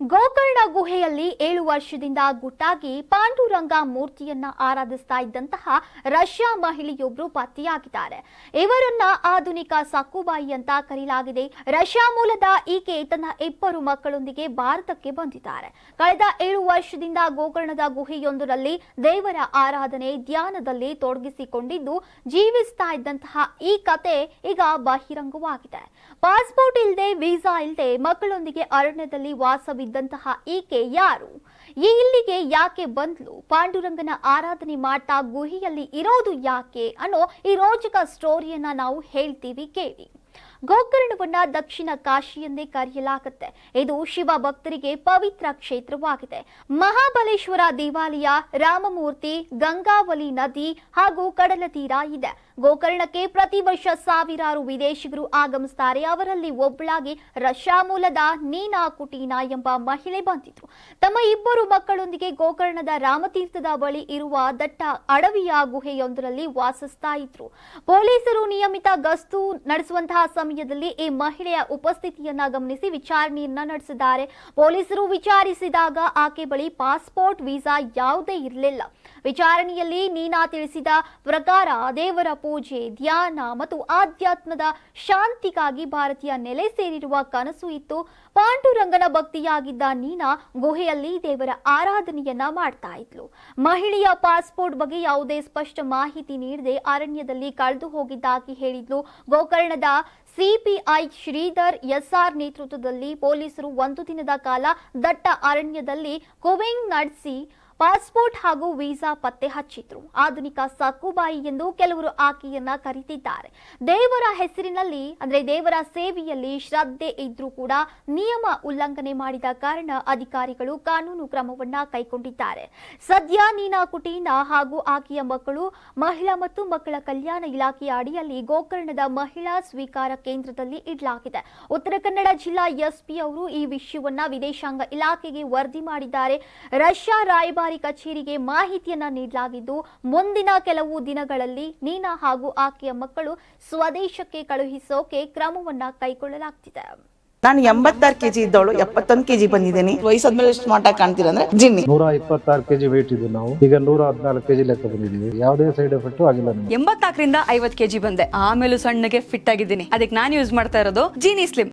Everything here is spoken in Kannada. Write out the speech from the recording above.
ಗೋಕರ್ಣ ಗುಹೆಯಲ್ಲಿ ಏಳು ವರ್ಷದಿಂದ ಗುಟ್ಟಾಗಿ ಪಾಂಡುರಂಗ ಮೂರ್ತಿಯನ್ನ ಆರಾಧಿಸ್ತಾ ಇದ್ದಂತಹ ರಷ್ಯಾ ಮಹಿಳೆಯೊಬ್ಬರು ಪತ್ತೆಯಾಗಿದ್ದಾರೆ ಇವರನ್ನ ಆಧುನಿಕ ಸಕ್ಕುಬಾಯಿ ಅಂತ ಕರೆಯಲಾಗಿದೆ ರಷ್ಯಾ ಮೂಲದ ಈಕೆ ತನ್ನ ಇಬ್ಬರು ಮಕ್ಕಳೊಂದಿಗೆ ಭಾರತಕ್ಕೆ ಬಂದಿದ್ದಾರೆ. ಕಳೆದ ಏಳು ವರ್ಷದಿಂದ ಗೋಕರ್ಣದ ಗುಹೆಯೊಂದರಲ್ಲಿ ದೇವರ ಆರಾಧನೆ ಧ್ಯಾನದಲ್ಲಿ ತೊಡಗಿಸಿಕೊಂಡಿದ್ದು ಜೀವಿಸ್ತಾ ಇದ್ದಂತಹ ಈ ಕತೆ ಈಗ ಬಹಿರಂಗವಾಗಿದೆ. ಪಾಸ್ಪೋರ್ಟ್ ಇಲ್ಲದೆ ವೀಸಾ ಇಲ್ಲದೆ ಮಕ್ಕಳೊಂದಿಗೆ ಅರಣ್ಯದಲ್ಲಿ ವಾಸವಿದ್ದಂತಹ ಈಕೆ ಯಾರು? ಈ ಇಲ್ಲಿಗೆ ಯಾಕೆ ಬಂದ್ಲು? ಪಾಂಡುರಂಗನ ಆರಾಧನೆ ಮಾಡ್ತಾ ಗುಹೆಯಲ್ಲಿ ಇರೋದು ಯಾಕೆ ಅನ್ನೋ ಈ ರೋಚಕ ಸ್ಟೋರಿಯನ್ನ ನಾವು ಹೇಳ್ತೀವಿ ಕೇಳಿ. ಗೋಕರ್ಣವನ್ನ ದಕ್ಷಿಣ ಕಾಶಿ ಎಂದೇ ಕರೆಯಲಾಗುತ್ತೆ. ಇದು ಶಿವ ಭಕ್ತರಿಗೆ ಪವಿತ್ರ ಕ್ಷೇತ್ರವಾಗಿದೆ. ಮಹಾಬಲೇಶ್ವರ ದೇವಾಲಯ, ರಾಮಮೂರ್ತಿ ಗಂಗಾವಲಿ ನದಿ ಹಾಗೂ ಕಡಲ ತೀರ ಇದೆ. ಗೋಕರ್ಣಕ್ಕೆ ಪ್ರತಿ ವರ್ಷ ಸಾವಿರಾರು ವಿದೇಶಿಗರು ಆಗಮಿಸುತ್ತಾರೆ ಅವರಲ್ಲಿ ಒಬ್ಬಳಾಗಿ ರಷ್ಯಾ ಮೂಲದ ನೀನಾ ಕುಟೀನಾ ಎಂಬ ಮಹಿಳೆ ಬಂದಿದ್ರು. ತಮ್ಮ ಇಬ್ಬರು ಮಕ್ಕಳೊಂದಿಗೆ ಗೋಕರ್ಣದ ರಾಮತೀರ್ಥದ ಬಳಿ ಇರುವ ದಟ್ಟ ಅಡವಿಯ ಗುಹೆಯೊಂದರಲ್ಲಿ ವಾಸಿಸ್ತಾ ಇದ್ರು. ಪೊಲೀಸರು ನಿಯಮಿತ ಗಸ್ತು ನಡೆಸುವಂತಹ ಸಮಯದಲ್ಲಿ ಈ ಮಹಿಳೆಯ ಉಪಸ್ಥಿತಿಯನ್ನ ಗಮನಿಸಿ ವಿಚಾರಣೆಯನ್ನ ನಡೆಸಿದ್ದಾರೆ. ಪೊಲೀಸರು ವಿಚಾರಿಸಿದಾಗ ಆಕೆ ಬಳಿ ಪಾಸ್ಪೋರ್ಟ್, ವೀಸಾ ಯಾವುದೇ ಇರಲಿಲ್ಲ. ವಿಚಾರಣೆಯಲ್ಲಿ ನೀನಾ ತಿಳಿಸಿದ ಪ್ರಕಾರ ದೇವರ ಪೂಜೆ, ಧ್ಯಾನ ಮತ್ತು ಆಧ್ಯಾತ್ಮದ ಶಾಂತಿಗಾಗಿ ಭಾರತೀಯ ನೆಲೆ ಸೇರಿರುವ ಕನಸು ಇತ್ತು. ಪಾಂಡುರಂಗನ ಭಕ್ತಿಯಾಗಿದ್ದ ನೀನಾ ಗುಹೆಯಲ್ಲಿ ದೇವರ ಆರಾಧನೆಯನ್ನ ಮಾಡ್ತಾ ಇದ್ಲು. ಮಹಿಳೆಯ ಪಾಸ್ಪೋರ್ಟ್ ಬಗ್ಗೆ ಯಾವುದೇ ಸ್ಪಷ್ಟ ಮಾಹಿತಿ ನೀಡದೆ ಅರಣ್ಯದಲ್ಲಿ ಕಳೆದು ಹೋಗಿದ್ದಾಗಿ ಹೇಳಿದ್ಲು. ಗೋಕರ್ಣದ ಸಿಪಿಐ ಶ್ರೀಧರ್ ಎಸ್ಆರ್ ನೇತೃತ್ವದಲ್ಲಿ ಪೊಲೀಸರು ಒಂದು ದಿನದ ಕಾಲ ದಟ್ಟ ಅರಣ್ಯದಲ್ಲಿ ಕುವೆಂಗ್ ನಡೆಸಿ ಪಾಸ್ಪೋರ್ಟ್ ಹಾಗೂ ವೀಸಾ ಪತ್ತೆ ಹಚ್ಚಿದ್ರು. ಆಧುನಿಕ ಸಕ್ಕುಬಾಯಿ ಎಂದು ಕೆಲವರು ಆಕೆಯನ್ನ ಕರೀತಿದ್ದಾರೆ. ದೇವರ ಹೆಸರಿನಲ್ಲಿ, ಅಂದ್ರೆ ದೇವರ ಸೇವೆಯಲ್ಲಿ ಶ್ರದ್ಧೆ ಇದ್ರೂ ಕೂಡ ನಿಯಮ ಉಲ್ಲಂಘನೆ ಮಾಡಿದ ಕಾರಣ ಅಧಿಕಾರಿಗಳು ಕಾನೂನು ಕ್ರಮವನ್ನ ಕೈಗೊಂಡಿದ್ದಾರೆ. ಸದ್ಯ ನೀನಾ ಕುಟೀನಾ ಹಾಗೂ ಆಕೆಯ ಮಕ್ಕಳು ಮಹಿಳಾ ಮತ್ತು ಮಕ್ಕಳ ಕಲ್ಯಾಣ ಇಲಾಖೆಯ ಅಡಿಯಲ್ಲಿ ಗೋಕರ್ಣದ ಮಹಿಳಾ ಸ್ವೀಕಾರ ಕೇಂದ್ರದಲ್ಲಿ ಇಡಲಾಗಿದೆ. ಉತ್ತರ ಕನ್ನಡ ಜಿಲ್ಲಾ ಎಸ್ಪಿ ಅವರು ಈ ವಿಷಯವನ್ನ ವಿದೇಶಾಂಗ ಇಲಾಖೆಗೆ ವರದಿ ಮಾಡಿದ್ದಾರೆ. ರಷ್ಯಾ ರಾಯಭಾರಿ ಕಚೇರಿಗೆ ಮಾಹಿತಿಯನ್ನ ನೀಡಲಾಗಿದ್ದು ಮುಂದಿನ ಕೆಲವು ದಿನಗಳಲ್ಲಿ ನೀನಾ ಹಾಗೂ ಆಕೆಯ ಮಕ್ಕಳು ಸ್ವದೇಶಕ್ಕೆ ಕಳುಹಿಸೋಕೆ ಕ್ರಮವನ್ನ ಕೈಗೊಳ್ಳಲಾಗ್ತಿದೆ. ನಾನು ಎಂಬತ್ತಾರು ಕೆಜಿ ಇದ್ದವಳು ಎಪ್ಪತ್ತೊಂದು ಕೆಜಿ ಬಂದಿದ್ದೀನಿ. ವಯಸ್ಸಾದ್ಮೇಲೆ ಎಷ್ಟು ಮಾಟ ಕಾಣ್ತೀರ ಅಂದ್ರೆ ಜಿನ್ನಿ. ನೂರ ಇಪ್ಪತ್ತಾರು ಕೆಜಿ ವೇಟ್ ಇದ್ದು ನಾವು. ಈಗ ನೂರ ಹದಿನಾಲ್ಕು ಕೆಜಿ ಲೆಕ್ಕ ಬಂದಿದ್ದೀವಿ. ಯಾವುದೇ ಸೈಡ್ ಎಫೆಕ್ಟ್ ಆಗಿಲ್ಲ ಎಂಬತ್ನಾಲ್ಕರಿಂದ ಐವತ್ ಕೆಜಿ ಬಂದೆ. ಆಮೇಲೆ ಸಣ್ಣಗೆ ಫಿಟ್ ಆಗಿದ್ದೀನಿ. ಅದಕ್ಕೆ ನಾನು ಯೂಸ್ ಮಾಡ್ತಾ ಇರೋದು ಜೀನಿ ಸ್ಲಿಮ್